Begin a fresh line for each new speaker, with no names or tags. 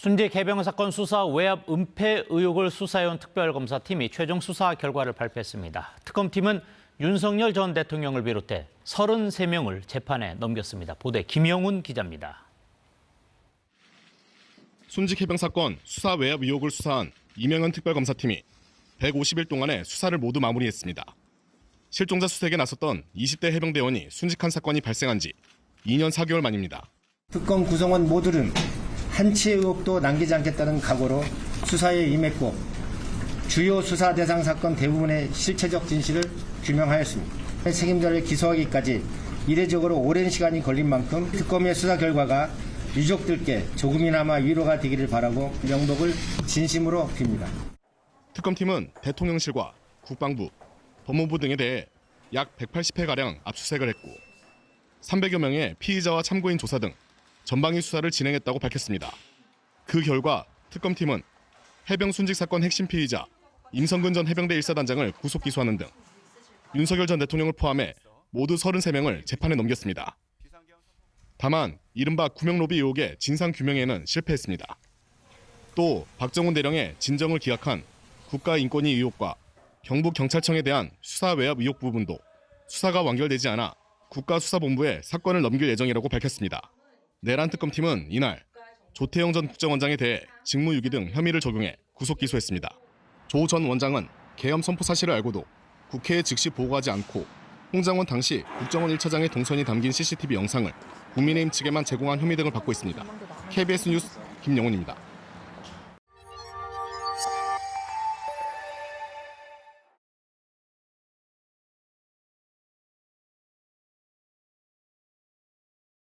순재 개병 사건 수사 외압 은폐 의혹을 수사해온 특별검사팀이 최종 수사 결과를 발표했습니다. 특검팀은 윤석열 전 대통령을 비롯해 33명을 재판에 넘겼습니다. 보도에 김영훈 기자입니다.
순직 해병 사건 수사 외압 의혹을 수사한 이명현 특별검사팀이 150일 동안의 수사를 모두 마무리했습니다. 실종자 수색에 나섰던 20대 해병대원이 순직한 사건이 발생한 지 2년 4개월 만입니다.
특검 구성원 모두는 한치의 의혹도 남기지 않겠다는 각오로 수사에 임했고 주요 수사 대상 사건 대부분의 실체적 진실을 규명하였습니다. 책임자를 기소하기까지 이례적으로 오랜 시간이 걸린 만큼 특검의 수사 결과가 유족들께 조금이나마 위로가 되기를 바라고 명복을 진심으로 빕니다.
특검팀은 대통령실과 국방부, 법무부 등에 대해 약 180회가량 압수수색을 했고 300여 명의 피의자와 참고인 조사 등 전방위 수사를 진행했다고 밝혔습니다. 그 결과 특검팀은 해병 순직 사건 핵심 피의자 임성근 전 해병대 1사단장을 구속 기소하는 등 윤석열 전 대통령을 포함해 모두 33명을 재판에 넘겼습니다. 다만 이른바 구명 로비 의혹의 진상 규명에는 실패했습니다. 또 박정훈 대령의 진정을 기각한 국가인권위 의혹과 경북경찰청에 대한 수사 외압 의혹 부분도 수사가 완결되지 않아 국가수사본부에 사건을 넘길 예정이라고 밝혔습니다. 내란 특검팀은 이날 조태영 전 국정원장에 대해 직무유기 등 혐의를 적용해 구속 기소했습니다. 조 전 원장은 계엄 선포 사실을 알고도 국회에 즉시 보고하지 않고 홍장원 당시 국정원 1차장의 동선이 담긴 CCTV 영상을 국민의힘 측에만 제공한 혐의 등을 받고 있습니다. KBS 뉴스 김영훈입니다.